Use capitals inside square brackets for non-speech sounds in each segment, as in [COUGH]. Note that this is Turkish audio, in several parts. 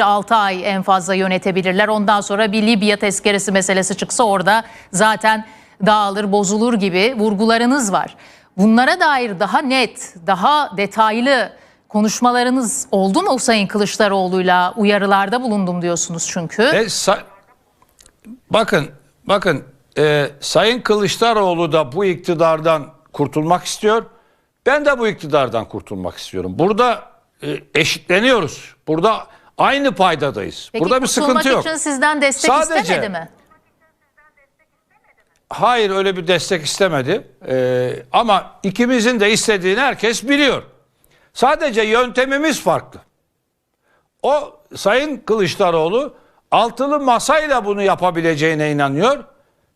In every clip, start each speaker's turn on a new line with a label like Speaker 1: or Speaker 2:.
Speaker 1: işte 6 ay en fazla yönetebilirler. Ondan sonra bir Libya tezkeresi meselesi çıksa orada zaten dağılır bozulur gibi vurgularınız var. Bunlara dair daha net, daha detaylı konuşmalarınız oldu mu Sayın Kılıçdaroğlu'yla uyarılarda bulundum diyorsunuz çünkü.
Speaker 2: E, bakın, bakın e, Sayın Kılıçdaroğlu da bu iktidardan kurtulmak istiyor. Ben de bu iktidardan kurtulmak istiyorum. Burada e, eşitleniyoruz. Burada aynı paydadayız.
Speaker 1: Peki
Speaker 2: Burada bir sıkıntı yok.
Speaker 1: için sizden destek
Speaker 2: Sadece-
Speaker 1: istemedi mi?
Speaker 2: Hayır öyle bir destek istemedi. Ee, ama ikimizin de istediğini herkes biliyor. Sadece yöntemimiz farklı. O Sayın Kılıçdaroğlu altılı masayla bunu yapabileceğine inanıyor.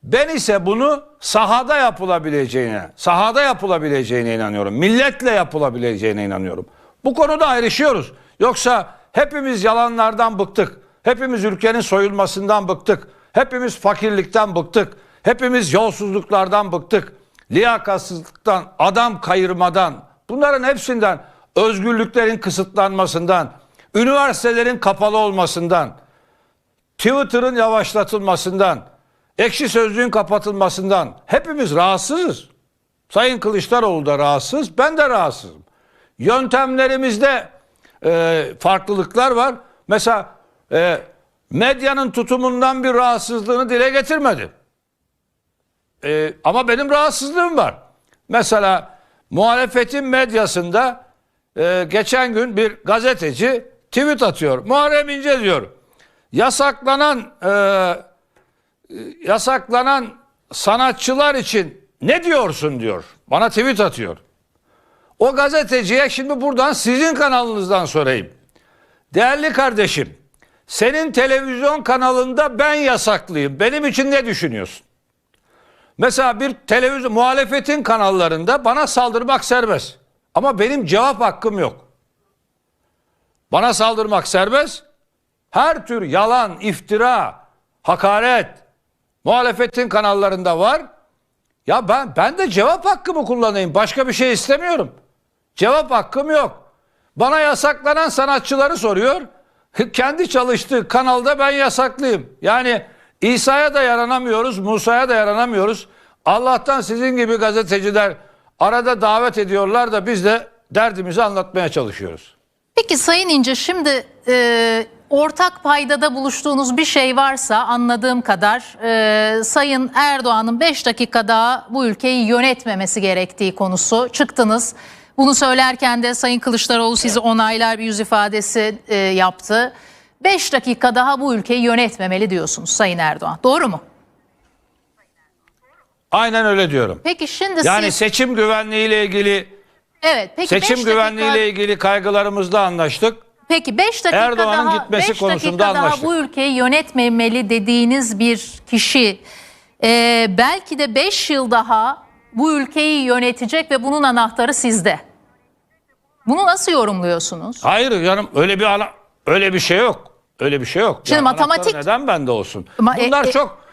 Speaker 2: Ben ise bunu sahada yapılabileceğine, sahada yapılabileceğine inanıyorum. Milletle yapılabileceğine inanıyorum. Bu konuda ayrışıyoruz. Yoksa hepimiz yalanlardan bıktık. Hepimiz ülkenin soyulmasından bıktık. Hepimiz fakirlikten bıktık. Hepimiz yolsuzluklardan bıktık. Liyakatsızlıktan, adam kayırmadan, bunların hepsinden, özgürlüklerin kısıtlanmasından, üniversitelerin kapalı olmasından, Twitter'ın yavaşlatılmasından, ekşi sözlüğün kapatılmasından hepimiz rahatsızız. Sayın Kılıçdaroğlu da rahatsız, ben de rahatsızım. Yöntemlerimizde e, farklılıklar var. Mesela e, medyanın tutumundan bir rahatsızlığını dile getirmedi. E, ama benim rahatsızlığım var. Mesela muhalefetin medyasında e, geçen gün bir gazeteci tweet atıyor. Muharrem İnce diyor. Yasaklanan e, yasaklanan sanatçılar için ne diyorsun diyor. Bana tweet atıyor. O gazeteciye şimdi buradan sizin kanalınızdan sorayım. Değerli kardeşim, senin televizyon kanalında ben yasaklıyım. Benim için ne düşünüyorsun? Mesela bir televizyon muhalefetin kanallarında bana saldırmak serbest. Ama benim cevap hakkım yok. Bana saldırmak serbest. Her tür yalan, iftira, hakaret muhalefetin kanallarında var. Ya ben ben de cevap hakkımı kullanayım. Başka bir şey istemiyorum. Cevap hakkım yok. Bana yasaklanan sanatçıları soruyor. [LAUGHS] Kendi çalıştığı kanalda ben yasaklıyım. Yani İsa'ya da yaranamıyoruz, Musa'ya da yaranamıyoruz. Allah'tan sizin gibi gazeteciler arada davet ediyorlar da biz de derdimizi anlatmaya çalışıyoruz.
Speaker 1: Peki Sayın İnce şimdi e, ortak paydada buluştuğunuz bir şey varsa anladığım kadar e, Sayın Erdoğan'ın 5 dakika daha bu ülkeyi yönetmemesi gerektiği konusu çıktınız. Bunu söylerken de Sayın Kılıçdaroğlu sizi onaylar bir yüz ifadesi e, yaptı. 5 dakika daha bu ülkeyi yönetmemeli diyorsunuz Sayın Erdoğan. Doğru mu?
Speaker 2: Aynen öyle diyorum.
Speaker 1: Peki şimdi
Speaker 2: Yani
Speaker 1: siz
Speaker 2: seçim güvenliğiyle ilgili
Speaker 1: evet peki
Speaker 2: seçim
Speaker 1: beş
Speaker 2: güvenliğiyle
Speaker 1: dakika,
Speaker 2: ilgili kaygılarımızda anlaştık.
Speaker 1: Peki 5 dakika
Speaker 2: Erdoğan'ın
Speaker 1: daha
Speaker 2: gitmesi
Speaker 1: beş
Speaker 2: konusunda
Speaker 1: dakika daha
Speaker 2: anlaştık.
Speaker 1: bu ülkeyi yönetmemeli dediğiniz bir kişi e, belki de 5 yıl daha bu ülkeyi yönetecek ve bunun anahtarı sizde. Bunu nasıl yorumluyorsunuz?
Speaker 2: Hayır canım öyle bir ana, öyle bir şey yok. Öyle bir şey yok.
Speaker 1: Şimdi
Speaker 2: Yani
Speaker 1: matematik-
Speaker 2: neden bende olsun?
Speaker 1: Ama, e,
Speaker 2: Bunlar
Speaker 1: e,
Speaker 2: çok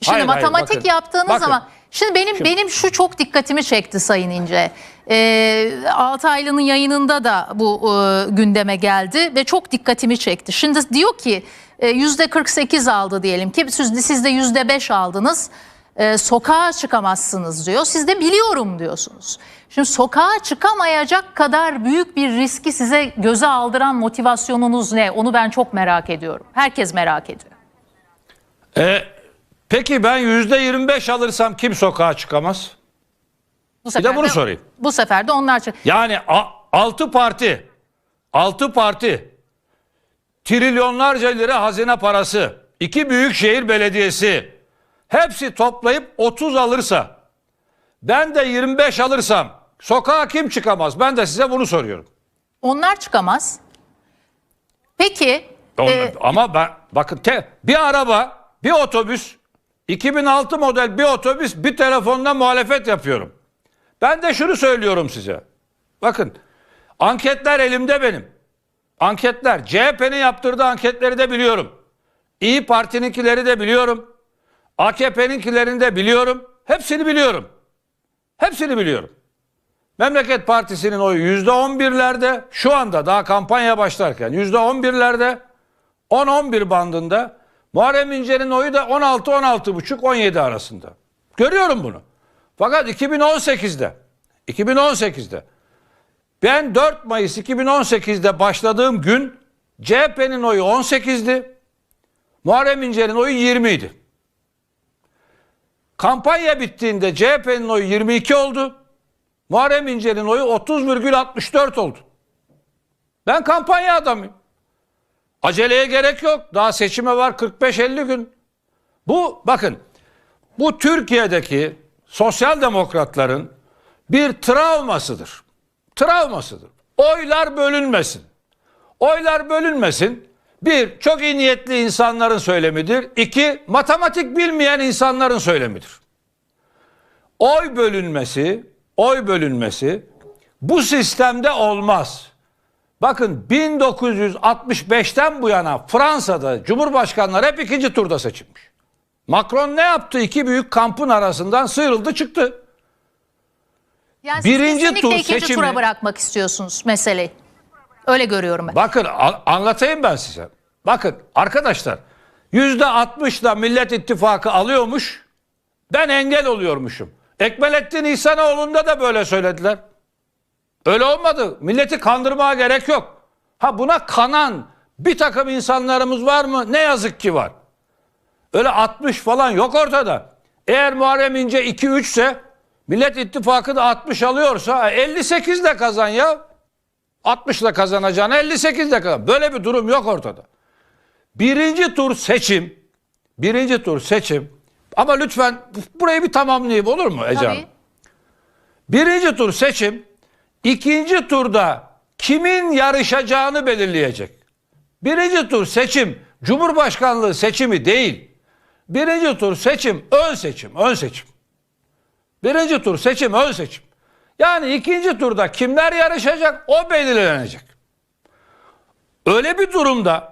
Speaker 1: Şimdi
Speaker 2: Hayır, hayır,
Speaker 1: matematik
Speaker 2: bakın,
Speaker 1: yaptığınız
Speaker 2: bakın.
Speaker 1: zaman şimdi benim benim şu çok dikkatimi çekti Sayın İnce. Ee, Altaylı'nın yayınında da bu e, gündeme geldi ve çok dikkatimi çekti. Şimdi diyor ki e, yüzde 48 aldı diyelim ki siz, siz de yüzde 5 aldınız. E, sokağa çıkamazsınız diyor. Siz de biliyorum diyorsunuz. Şimdi sokağa çıkamayacak kadar büyük bir riski size göze aldıran motivasyonunuz ne? Onu ben çok merak ediyorum. Herkes merak ediyor.
Speaker 2: E, peki ben yüzde 25 alırsam kim sokağa çıkamaz?
Speaker 1: Bu
Speaker 2: de
Speaker 1: sefer
Speaker 2: bunu sorayım.
Speaker 1: Bu sefer de onlar çık.
Speaker 2: Yani 6 parti 6 parti trilyonlarca lira hazine parası iki büyükşehir belediyesi hepsi toplayıp 30 alırsa ben de 25 alırsam sokağa kim çıkamaz? Ben de size bunu soruyorum.
Speaker 1: Onlar çıkamaz. Peki
Speaker 2: Onlar-
Speaker 1: e,
Speaker 2: ama ben bakın te, bir araba, bir otobüs, 2006 model bir otobüs, bir telefonla muhalefet yapıyorum. Ben de şunu söylüyorum size. Bakın anketler elimde benim. Anketler. CHP'nin yaptırdığı anketleri de biliyorum. İyi Parti'ninkileri de biliyorum. AKP'ninkilerini de biliyorum. Hepsini biliyorum. Hepsini biliyorum. Memleket Partisi'nin oyu yüzde on birlerde. Şu anda daha kampanya başlarken yüzde on birlerde. 10-11 bandında. Muharrem İnce'nin oyu da 16-16,5-17 arasında. Görüyorum bunu. Fakat 2018'de 2018'de ben 4 Mayıs 2018'de başladığım gün CHP'nin oyu 18'di. Muharrem İnce'nin oyu 20 idi. Kampanya bittiğinde CHP'nin oyu 22 oldu. Muharrem İnce'nin oyu 30,64 oldu. Ben kampanya adamıyım. Aceleye gerek yok. Daha seçime var 45-50 gün. Bu bakın bu Türkiye'deki sosyal demokratların bir travmasıdır. Travmasıdır. Oylar bölünmesin. Oylar bölünmesin. Bir, çok iyi niyetli insanların söylemidir. İki, matematik bilmeyen insanların söylemidir. Oy bölünmesi, oy bölünmesi bu sistemde olmaz. Bakın 1965'ten bu yana Fransa'da Cumhurbaşkanları hep ikinci turda seçilmiş. Macron ne yaptı? İki büyük kampın arasından sıyrıldı çıktı.
Speaker 1: Yani
Speaker 2: Birinci
Speaker 1: siz kesinlikle
Speaker 2: tur
Speaker 1: ikinci
Speaker 2: seçimi-
Speaker 1: tura bırakmak istiyorsunuz meseleyi. Öyle görüyorum ben.
Speaker 2: Bakın anlatayım ben size. Bakın arkadaşlar yüzde altmışla Millet İttifakı alıyormuş. Ben engel oluyormuşum. Ekmelettin İhsanoğlu'nda da böyle söylediler. Öyle olmadı. Milleti kandırmaya gerek yok. Ha buna kanan bir takım insanlarımız var mı? Ne yazık ki var. Öyle 60 falan yok ortada. Eğer Muharrem İnce 2-3 ise Millet İttifakı da 60 alıyorsa 58 de kazan ya. 60 ile kazanacağına 58 ile kazan. Böyle bir durum yok ortada. Birinci tur seçim. Birinci tur seçim. Ama lütfen burayı bir tamamlayayım olur mu Ece Hanım? Birinci tur seçim. ikinci turda kimin yarışacağını belirleyecek. Birinci tur seçim Cumhurbaşkanlığı seçimi değil. Birinci tur seçim ön seçim, ön seçim. Birinci tur seçim ön seçim. Yani ikinci turda kimler yarışacak o belirlenecek. Öyle bir durumda